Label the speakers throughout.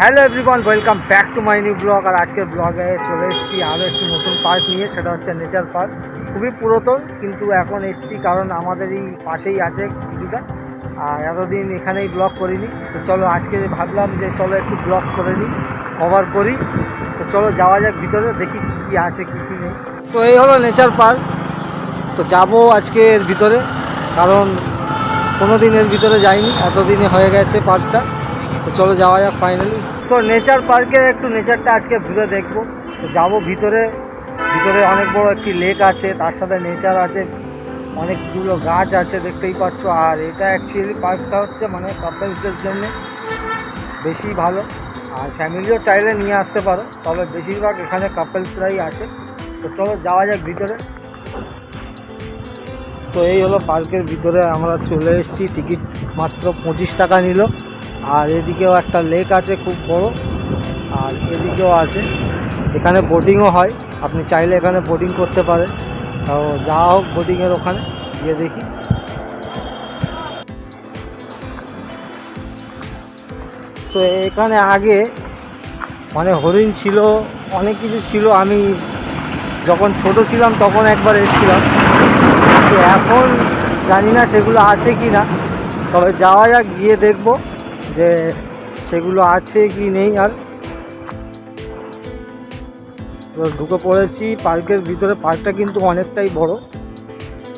Speaker 1: Hello everyone welcome back to my new blog আর আজকের ব্লগে চলে এসেছি আরও একটি নতুন পার্ক নিয়ে, সেটা হচ্ছে নেচার পার্ক খুবই পুরাতন, কিন্তু এখন এসেছি কারণ আমাদের এই পাশেই আছে কিছুটা। আর এতদিন এখানেই ব্লগ করিনি। তো চলো আজকে ভাবলাম যে চলো একটু ব্লগ করে নিই কভার করি। তো চলো যাওয়া যাক ভিতরে, দেখি কী কী আছে, কী কী নেই। তো এই হলো নেচার পার্ক তো যাব আজকে এর ভিতরে, কারণ কোনো দিনের ভিতরে যাইনি, এতদিনে হয়ে গেছে পার্কটা তো চলো যাওয়া যাক ফাইনালি তো নেচার পার্কের একটু নেচারটা আজকে ঘুরে দেখব। তো যাব ভিতরে। ভিতরে অনেক বড় একটি লেক আছে, তার সাথে নেচার আছে। অনেকগুলো গাছ আছে, দেখতেই পাচ্ছ। আর এটা অ্যাকচুয়ালি পার্কটা হচ্ছে মানে কাপলসদের জন্য বেশি ভালো। আর ফ্যামিলিও চাইলে নিয়ে আসতে পারো। তবে বেশিরভাগ এখানে কাপলসরাই আছে তো চলো যাওয়া যাক ভিতরে। তো এই হলো পার্কের ভিতরে আমরা চলে এসেছি। টিকিট মাত্র পঁচিশ টাকা নিল। আর এদিকেও একটা লেক আছে খুব বড়, আর এদিকেও আছে। এখানে বোটিংও হয়, আপনি চাইলে এখানে বোটিং করতে পারেন। তো যাওয়া হোক বোটিংয়ের ওখানে, গিয়ে দেখি। তো এখানে আগে মানে হরিণ ছিল, অনেক কিছু ছিল। আমি যখন ছোট ছিলাম তখন একবার এসেছিলাম। তো এখন জানি না সেগুলো আছে কি না তবে যাওয়া যাক, গিয়ে দেখব। যে সেগুলো আছে কি নেই আর। ঢুকে পড়েছি, পার্কের ভিতরে। পার্কটা কিন্তু অনেকটাই বড়।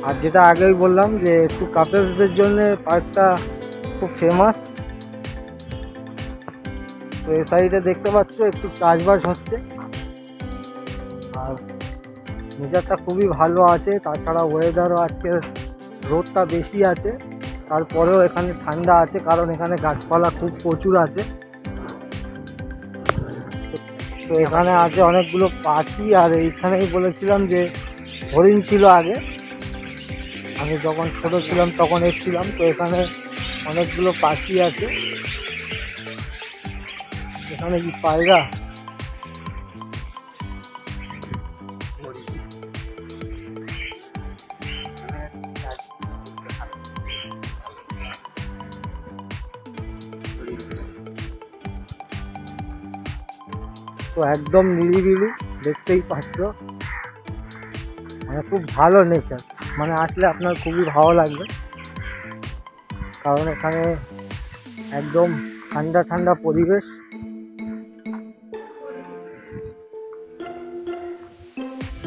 Speaker 1: আর যেটা আগেই বললাম যে, একটু কাপলসদের জন্য পার্কটা খুব ফেমাস তো এই সাইডে দেখতে পাচ্ছ, একটু চাষবাস হচ্ছে। আর নেচারটা খুবই ভালো আছে, তাছাড়া ওয়েদারও আজকে রোদটা বেশি আছে। তারপরেও এখানে ঠান্ডা আছে, কারণ এখানে গাছপালা খুব প্রচুর আছে। তো এখানে আছে অনেকগুলো পাখি, আর এইখানেই বলেছিলাম যে হরিণ ছিল আগে। আমি যখন ছোট ছিলাম তখন এসেছিলাম, তো এখানে অনেকগুলো পাখি আছে। এখানে কি পায়রা? তো একদম নিরিবিলি, দেখতেই পাচ্ছ। মানে খুব ভালো নেচার মানে আসলে আপনার খুবই ভালো লাগবে। কারণ এখানে একদম ঠান্ডা ঠান্ডা পরিবেশ।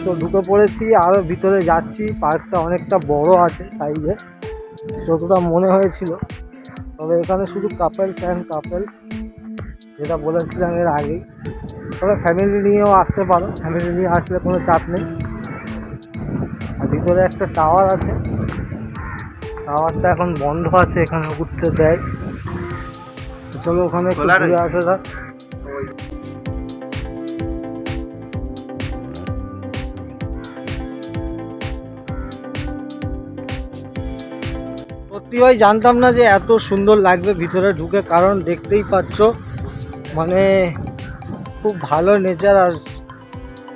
Speaker 1: তো ঢুকে পড়েছি আরও ভিতরে যাচ্ছি। পার্কটা অনেকটা বড় আছে সাইজে যতটা মনে হয়েছিল। তবে এখানে শুধু কাপেলস অ্যান্ড কাপেলস যেটা বলেছিলাম এর আগেই। তবে ফ্যামিলি নিয়েও আসতে পারো। ফ্যামিলি নিয়ে আসলে কোনো চাপ নেই। আর ভিতরে একটা টাওয়ার আছে। টাওয়ারটা এখন বন্ধ আছে এখানে উঠতে দেয়। চলো ওখানে ঘুরে আসা যাক। সত্যি ভাই জানতাম না যে এত সুন্দর লাগবে ভিতরে ঢুকে। কারণ দেখতেই পাচ্ছ মানে খুব ভালো নেচার আর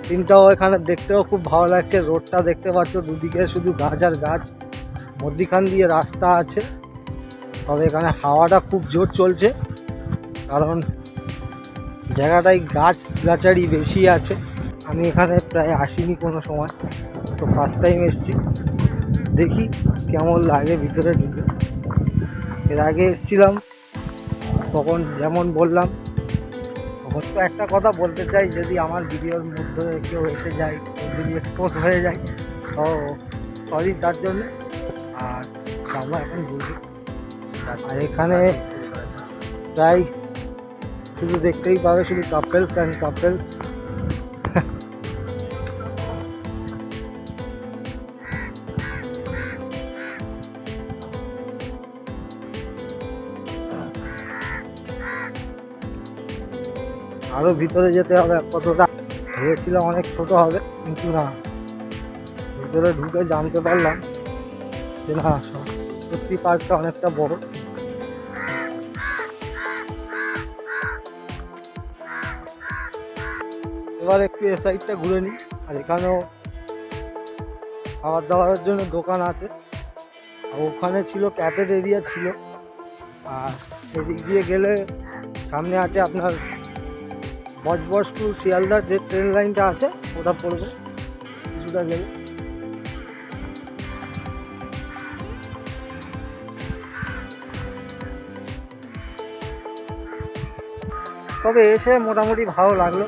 Speaker 1: দিনটাও এখানে দেখতেও খুব ভালো লাগছে। রোডটা দেখতে পাচ্ছ, দুদিকে শুধু গাছ আর গাছ। মধ্যিখান দিয়ে রাস্তা আছে। তবে এখানে হাওয়াটা খুব জোর চলছে। কারণ জায়গাটায় গাছ গাছাড়ি বেশি আছে। আমি এখানে প্রায় আসিনি কোনো সময়। তো ফার্স্ট টাইম এসেছি। দেখি কেমন লাগে ভিতরে ঢুকে। এর আগে এসেছিলাম, তখন যেমন বললাম তো একটা কথা বলতে চাই যদি আমার ভিডিওর মধ্যে কেউ এসে যায় যদি এক্সপোজ হয়ে যায় তো সরি তার জন্য। আর আমরা এখন বুঝি আর এখানে প্রায় শুধু দেখতেই পাবে শুধু কাপেলস অ্যান্ড কাপেলস আরও ভিতরে যেতে হবে, কতটা ভেবেছিলাম অনেক ছোট হবে, কিন্তু না। ভিতরে ঢুকে জানতে পারলাম যে না, সত্যি পার্কটা অনেকটা বড়। এবার একটু এ সাইডটা ঘুরে নিই, আর এখানেও খাবার দাবারের জন্য দোকান আছে। ওখানে ছিল ক্যাফেট এরিয়া ছিল। আর এদিক দিয়ে গেলে সামনে আছে আপনার বজবজ টু শিয়ালদার যে ট্রেন লাইনটা আছে, ওটা পড়বে। কিছুটা গেলে তবে এসে মোটামুটি ভালো লাগল।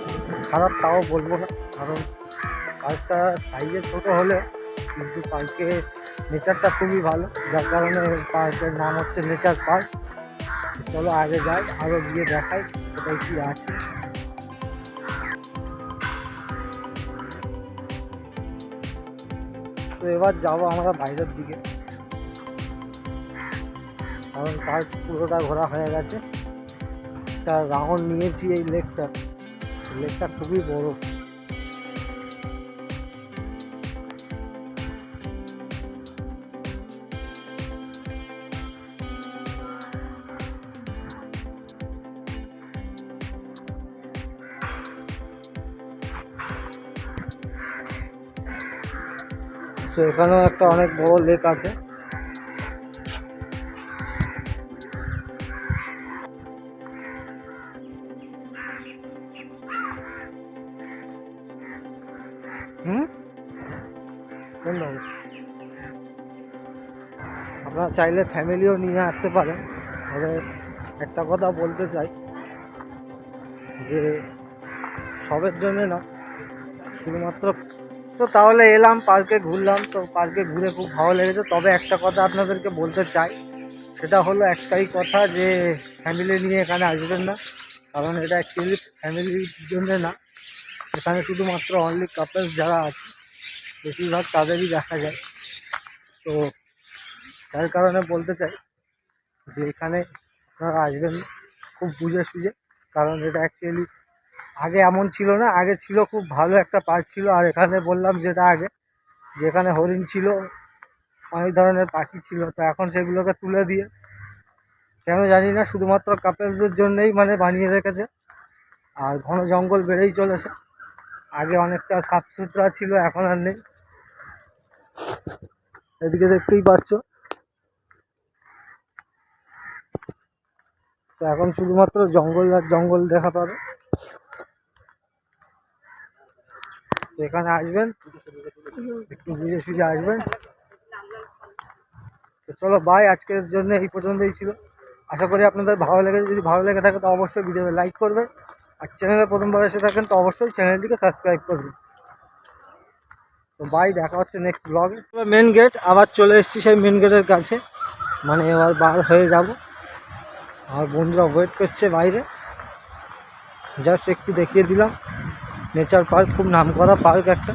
Speaker 1: খারাপ তাও বলব না, কারণ পার্কটা সাইজে ছোটো হলে কিন্তু পার্কে নেচারটা খুবই ভালো। যার কারণে পার্কের নাম হচ্ছে নেচার পার্ক। চলো আগে যাই আরও গিয়ে দেখাই কোথায় কী আছে। তো এবার যাব আমরা বাইরের দিকে। কারণ তার পুরোটা ঘোরা হয়ে গেছে। একটা রাউন্ড নিয়েছি এই লেকটা। লেকটা খুবই বড়। তো এখানেও একটা অনেক বড় লেক আছে। হুম? আপনারা চাইলে ফ্যামিলিও নিয়ে আসতে পারেন। তবে একটা কথা বলতে চাই, যে সবের জন্য না, শুধুমাত্র তো তাহলে এলাম, পার্কে ঘুরলাম তো পার্কে ঘুরে খুব ভালো লেগেছে। তবে একটা কথা আপনাদেরকে বলতে চাই, সেটা হলো একটাই কথা যে ফ্যামিলি নিয়ে এখানে আসবেন না, কারণ এটা অ্যাকচুয়ালি ফ্যামিলির জন্য না। এখানে শুধুমাত্র অনলি কাপলস যারা আছে, বেশিরভাগ তাদেরই দেখা যায়। তো তার কারণে বলতে চাই যে এখানে আপনারা আসবেন খুব বুঝে সুঝে কারণ এটা অ্যাকচুয়ালি আগে এমন ছিল না, আগে ছিল খুব ভালো একটা পার্ক ছিল, আর এখানে বললাম যেটা আগে, যেখানে হরিণ ছিল, অনেক ধরনের পাখি ছিল, তো এখন সেগুলোকে তুলে দিয়ে, কেন জানি না, শুধুমাত্র কাপেলসদের জন্যই মানে বানিয়ে রেখেছে, আর ঘন জঙ্গল বেড়েই চলেছে, আগে অনেকটা সাফ সুতরা ছিল, এখন আর নেই। এদিকে দেখতেই পাচ্ছ। তো এখন শুধুমাত্র জঙ্গল আর জঙ্গল দেখা পাবে। এখানে আসবেন, একটু বুঝে সুঝে আসবেন। তো চলো বাই আজকের জন্য এই পর্যন্তই ছিল। আশা করি আপনাদের ভালো লেগেছে যদি ভালো লেগে থাকে, তো অবশ্যই ভিডিওতে লাইক করবেন আর চ্যানেলে প্রথমবার এসে থাকেন, তো অবশ্যই চ্যানেলটিকে সাবস্ক্রাইব করবেন। তো বাই দেখা হচ্ছে নেক্সট ব্লগে মেন গেট আবার চলে এসেছি সেই মেন গেটের কাছে। মানে এবার বার হয়ে যাব। আমার বন্ধুরা ওয়েট করছে বাইরে। জাস্ট একটু দেখিয়ে দিলাম। নেচার পার্ক খুব নাম করা পার্ক একটা।